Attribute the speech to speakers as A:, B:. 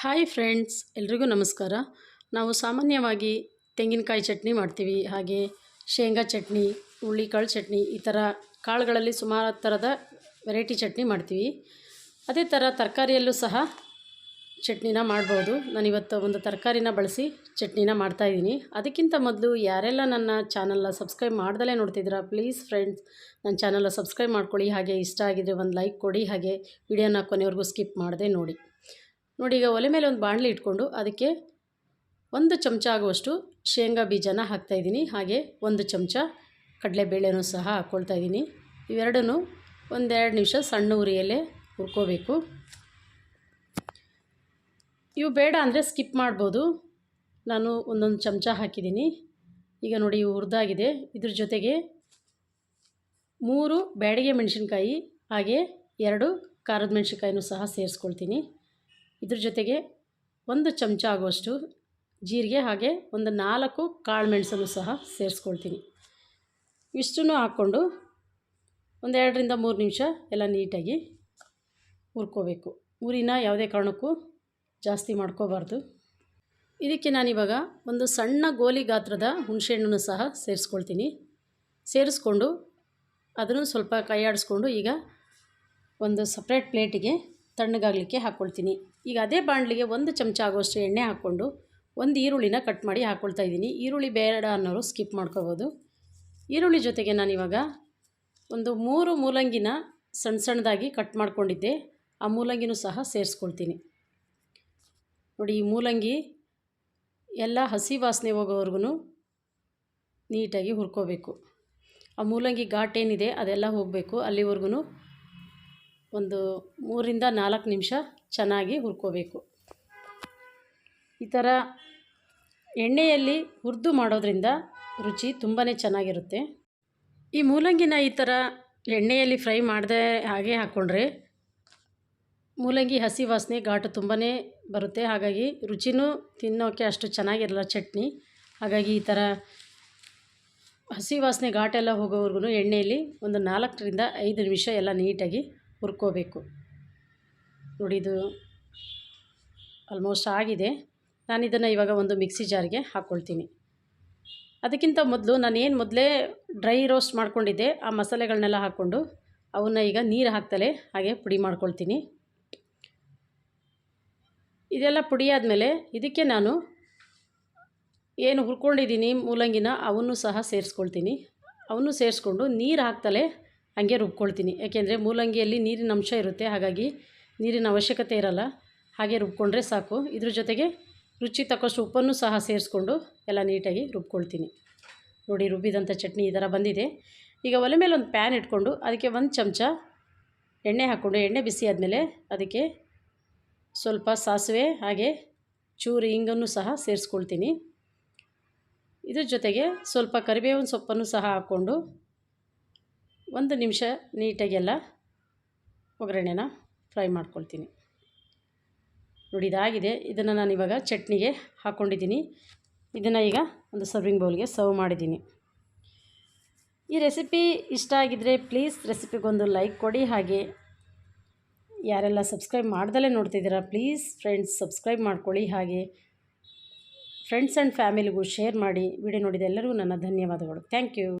A: Hi friends, ಎಲ್ರಿಗೂ ನಮಸ್ಕಾರ. ನಾವು ಸಾಮಾನ್ಯವಾಗಿ ತೆಂಗಿನಕಾಯಿ ಚಟ್ನಿ ಮಾಡ್ತೀವಿ, ಹಾಗೆ ಶೇಂಗಾ ಚಟ್ನಿ ಹುಳ್ಳಿಕಾಳು ಚಟ್ನಿ ಈ ಥರ ಕಾಳುಗಳಲ್ಲಿ ಸುಮಾರು ಥರದ ವೆರೈಟಿ ಚಟ್ನಿ ಮಾಡ್ತೀವಿ. ಅದೇ ಥರ ತರಕಾರಿಯಲ್ಲೂ ಸಹ ಚಟ್ನಿನ ಮಾಡ್ಬೋದು. ನಾನಿವತ್ತು ಒಂದು ತರಕಾರಿನ ಬಳಸಿ ಚಟ್ನಿನ ಮಾಡ್ತಾಯಿದ್ದೀನಿ ಅದಕ್ಕಿಂತ ಮೊದಲು ಯಾರೆಲ್ಲ ನನ್ನ ಚಾನಲ್ನ ಸಬ್ಸ್ಕ್ರೈಬ್ ಮಾಡ್ದಲೇ ನೋಡ್ತಿದ್ದೀರಾ, ಪ್ಲೀಸ್ ಫ್ರೆಂಡ್ಸ್, ನನ್ನ ಚಾನಲ್ನ ಸಬ್ಸ್ಕ್ರೈಬ್ ಮಾಡ್ಕೊಳ್ಳಿ. ಹಾಗೆ ಇಷ್ಟ ಆಗಿದ್ರೆ ಒಂದು ಲೈಕ್ ಕೊಡಿ, ಹಾಗೆ ವಿಡಿಯೋನ ಕೊನೆವರೆಗೂ ಸ್ಕಿಪ್ ಮಾಡದೆ ನೋಡಿ. ನೋಡಿ, ಈಗ ಒಲೆ ಮೇಲೆ ಒಂದು ಬಾಣಲಿ ಇಟ್ಕೊಂಡು ಅದಕ್ಕೆ ಒಂದು ಚಮಚ ಆಗುವಷ್ಟು ಶೇಂಗಾ ಬೀಜನ ಹಾಕ್ತಾಯಿದ್ದೀನಿ ಹಾಗೆ ಒಂದು ಚಮಚ ಕಡಲೆಬೇಳೆನೂ ಸಹ ಹಾಕ್ಕೊಳ್ತಾ ಇದ್ದೀನಿ. ಇವೆರಡೂ ಒಂದೆರಡು ನಿಮಿಷ ಸಣ್ಣ ಉರಿಯಲ್ಲೇ ಹುರ್ಕೋಬೇಕು. ಇವು ಬೇಡ ಅಂದರೆ ಸ್ಕಿಪ್ ಮಾಡ್ಬೋದು. ನಾನು ಒಂದೊಂದು ಚಮಚ ಹಾಕಿದ್ದೀನಿ. ಈಗ ನೋಡಿ, ಇವು ಹುರಿದಾಗಿದೆ. ಇದ್ರ ಜೊತೆಗೆ ಮೂರು ಬ್ಯಾಡಿಗೆ ಮೆಣಸಿನ್ಕಾಯಿ, ಹಾಗೆ ಎರಡು ಖಾರದ ಮೆಣಸಿನ್ಕಾಯಿನೂ ಸಹ ಸೇರಿಸ್ಕೊಳ್ತೀನಿ. ಇದ್ರ ಜೊತೆಗೆ ಒಂದು ಚಮಚ ಆಗುವಷ್ಟು ಜೀರಿಗೆ ಹಾಗೆ ಒಂದು ನಾಲ್ಕು ಕಾಳು ಮೆಣಸನ್ನು ಸಹ ಸೇರಿಸ್ಕೊಳ್ತೀನಿ. ಇಷ್ಟನ್ನು ಹಾಕ್ಕೊಂಡು ಒಂದೆರಡರಿಂದ ಮೂರು ನಿಮಿಷ ಎಲ್ಲ ನೀಟಾಗಿ ಹುರ್ಕೋಬೇಕು. ಊರಿನ ಯಾವುದೇ ಕಾರಣಕ್ಕೂ ಜಾಸ್ತಿ ಮಾಡ್ಕೋಬಾರ್ದು. ಇದಕ್ಕೆ ನಾನಿವಾಗ ಒಂದು ಸಣ್ಣ ಗೋಲಿ ಗಾತ್ರದ ಹುಣಸೆಹಣ್ಣನ್ನು ಸಹ ಸೇರಿಸ್ಕೊಳ್ತೀನಿ. ಸೇರಿಸ್ಕೊಂಡು ಅದನ್ನು ಸ್ವಲ್ಪ ಕೈಯಾಡಿಸ್ಕೊಂಡು ಈಗ ಒಂದು ಸಪ್ರೇಟ್ ಪ್ಲೇಟಿಗೆ ತಣ್ಣಗಾಗಲಿಕ್ಕೆ ಹಾಕ್ಕೊಳ್ತೀನಿ ಈಗ ಅದೇ ಬಾಣಲಿಗೆ ಒಂದು ಚಮಚ ಆಗೋಷ್ಟು ಎಣ್ಣೆ ಹಾಕ್ಕೊಂಡು ಒಂದು ಈರುಳ್ಳಿನ ಕಟ್ ಮಾಡಿ ಹಾಕ್ಕೊಳ್ತಾ ಇದ್ದೀನಿ. ಈರುಳ್ಳಿ ಬೇಡ ಅನ್ನೋರು ಸ್ಕಿಪ್ ಮಾಡ್ಕೋಬೋದು ಈರುಳ್ಳಿ ಜೊತೆಗೆ ನಾನಿವಾಗ ಒಂದು ಮೂರು ಮೂಲಂಗಿನ ಸಣ್ಣ ಸಣ್ಣದಾಗಿ ಕಟ್ ಮಾಡ್ಕೊಂಡಿದ್ದೆ. ಆ ಮೂಲಂಗಿನೂ ಸಹ ಸೇರಿಸ್ಕೊಳ್ತೀನಿ. ನೋಡಿ, ಈ ಮೂಲಂಗಿ ಎಲ್ಲ ಹಸಿ ವಾಸನೆ ಹೋಗೋವರೆಗೂ ನೀಟಾಗಿ ಹುರ್ಕೋಬೇಕು. ಆ ಮೂಲಂಗಿ ಘಾಟ್ ಏನಿದೆ ಅದೆಲ್ಲ ಹೋಗಬೇಕು. ಅಲ್ಲಿವರೆಗೂ ಒಂದು ಮೂರಿಂದ ನಾಲ್ಕು ನಿಮಿಷ ಚೆನ್ನಾಗಿ ಹುರ್ಕೋಬೇಕು. ಈ ಥರ ಎಣ್ಣೆಯಲ್ಲಿ ಹುರಿದು ಮಾಡೋದ್ರಿಂದ ರುಚಿ ತುಂಬಾ ಚೆನ್ನಾಗಿರುತ್ತೆ. ಈ ಮೂಲಂಗಿನ ಈ ಥರ ಎಣ್ಣೆಯಲ್ಲಿ ಫ್ರೈ ಮಾಡದೆ ಹಾಗೆ ಹಾಕ್ಕೊಂಡ್ರೆ ಮೂಲಂಗಿ ಹಸಿ ವಾಸನೆ ಘಾಟು ತುಂಬಾ ಬರುತ್ತೆ. ಹಾಗಾಗಿ ರುಚಿನೂ ತಿನ್ನೋಕ್ಕೆ ಅಷ್ಟು ಚೆನ್ನಾಗಿರಲ್ಲ ಚಟ್ನಿ. ಹಾಗಾಗಿ ಈ ಥರ ಹಸಿ ವಾಸನೆ ಘಾಟೆಲ್ಲ ಹೋಗೋವರೆಗೂ ಎಣ್ಣೆಯಲ್ಲಿ ಒಂದು ನಾಲ್ಕರಿಂದ ಐದು ನಿಮಿಷ ಎಲ್ಲ ನೀಟಾಗಿ ಹುರ್ಕೋಬೇಕು. ನೋಡಿ, ಇದು ಆಲ್ಮೋಸ್ಟ್ ಆಗಿದೆ. ನಾನು ಇದನ್ನು ಇವಾಗ ಒಂದು ಮಿಕ್ಸಿ ಜಾರಿಗೆ ಹಾಕ್ಕೊಳ್ತೀನಿ ಅದಕ್ಕಿಂತ ಮೊದಲು ನಾನು ಏನು ಮೊದಲೇ ಡ್ರೈ ರೋಸ್ಟ್ ಮಾಡ್ಕೊಂಡಿದ್ದೆ, ಆ ಮಸಾಲೆಗಳನ್ನೆಲ್ಲ ಹಾಕ್ಕೊಂಡು ಅವನ್ನ ಈಗ ನೀರು ಹಾಕ್ತಲೇ ಹಾಗೆ ಪುಡಿ ಮಾಡ್ಕೊಳ್ತೀನಿ. ಇದೆಲ್ಲ ಪುಡಿ ಆದಮೇಲೆ ಇದಕ್ಕೆ ನಾನು ಏನು ಹುರ್ಕೊಂಡಿದ್ದೀನಿ ಮೂಲಂಗಿನ, ಅವನ್ನು ಸಹ ಸೇರಿಸ್ಕೊಳ್ತೀನಿ. ಅವನ್ನು ಸೇರಿಸ್ಕೊಂಡು ನೀರು ಹಾಕ್ತಲೇ ಹಾಗೆ ರುಬ್ಕೊಳ್ತೀನಿ. ಯಾಕೆಂದರೆ ಮೂಲಂಗಿಯಲ್ಲಿ ನೀರಿನ ಅಂಶ ಇರುತ್ತೆ, ಹಾಗಾಗಿ ನೀರಿನ ಅವಶ್ಯಕತೆ ಇರಲ್ಲ. ಹಾಗೆ ರುಬ್ಕೊಂಡ್ರೆ ಸಾಕು. ಇದ್ರ ಜೊತೆಗೆ ರುಚಿ ತಕ್ಕಷ್ಟು ಉಪ್ಪನ್ನು ಸಹ ಸೇರಿಸ್ಕೊಂಡು ಎಲ್ಲ ನೀಟಾಗಿ ರುಬ್ಕೊಳ್ತೀನಿ. ನೋಡಿ, ರುಬ್ಬಿದಂಥ ಚಟ್ನಿ ಈ ಥರ ಬಂದಿದೆ. ಈಗ ಒಲೆ ಮೇಲೆ ಒಂದು ಪ್ಯಾನ್ ಇಟ್ಕೊಂಡು ಅದಕ್ಕೆ ಒಂದು ಚಮಚ ಎಣ್ಣೆ ಹಾಕ್ಕೊಂಡು, ಎಣ್ಣೆ ಬಿಸಿ ಆದಮೇಲೆ ಅದಕ್ಕೆ ಸ್ವಲ್ಪ ಸಾಸಿವೆ, ಹಾಗೆ ಚೂರು ಹಿಂಗನ್ನು ಸಹ ಸೇರಿಸ್ಕೊಳ್ತೀನಿ. ಇದ್ರ ಜೊತೆಗೆ ಸ್ವಲ್ಪ ಕರಿಬೇವಿನ ಸೊಪ್ಪನ್ನು ಸಹ ಹಾಕ್ಕೊಂಡು ಒಂದು ನಿಮಿಷ ನೀಟಾಗೆಲ್ಲ ಒಗ್ಗರಣೆನ ಫ್ರೈ ಮಾಡ್ಕೊಳ್ತೀನಿ. ನೋಡಿ, ಇದಾಗಿದೆ. ಇದನ್ನು ನಾನು ಇವಾಗ ಚಟ್ನಿಗೆ ಹಾಕ್ಕೊಂಡಿದ್ದೀನಿ ಇದನ್ನು ಈಗ ಒಂದು ಸರ್ವಿಂಗ್ ಬೌಲ್ಗೆ ಸರ್ವ್ ಮಾಡಿದ್ದೀನಿ. ಈ ರೆಸಿಪಿ ಇಷ್ಟ ಆಗಿದ್ದರೆ ಪ್ಲೀಸ್ ರೆಸಿಪಿಗೊಂದು ಲೈಕ್ ಕೊಡಿ. ಹಾಗೆ ಯಾರೆಲ್ಲ ಸಬ್ಸ್ಕ್ರೈಬ್ ಮಾಡ್ದಲೇ ನೋಡ್ತಿದ್ದೀರಾ ಪ್ಲೀಸ್ ಫ್ರೆಂಡ್ಸ್ ಸಬ್ಸ್ಕ್ರೈಬ್ ಮಾಡ್ಕೊಳ್ಳಿ. ಹಾಗೆ ಫ್ರೆಂಡ್ಸ್ ಆ್ಯಂಡ್ ಫ್ಯಾಮಿಲಿಗೂ ಶೇರ್ ಮಾಡಿ. ವಿಡಿಯೋ ನೋಡಿದ ಎಲ್ಲರಿಗೂ ನನ್ನ ಧನ್ಯವಾದಗಳು. Thank you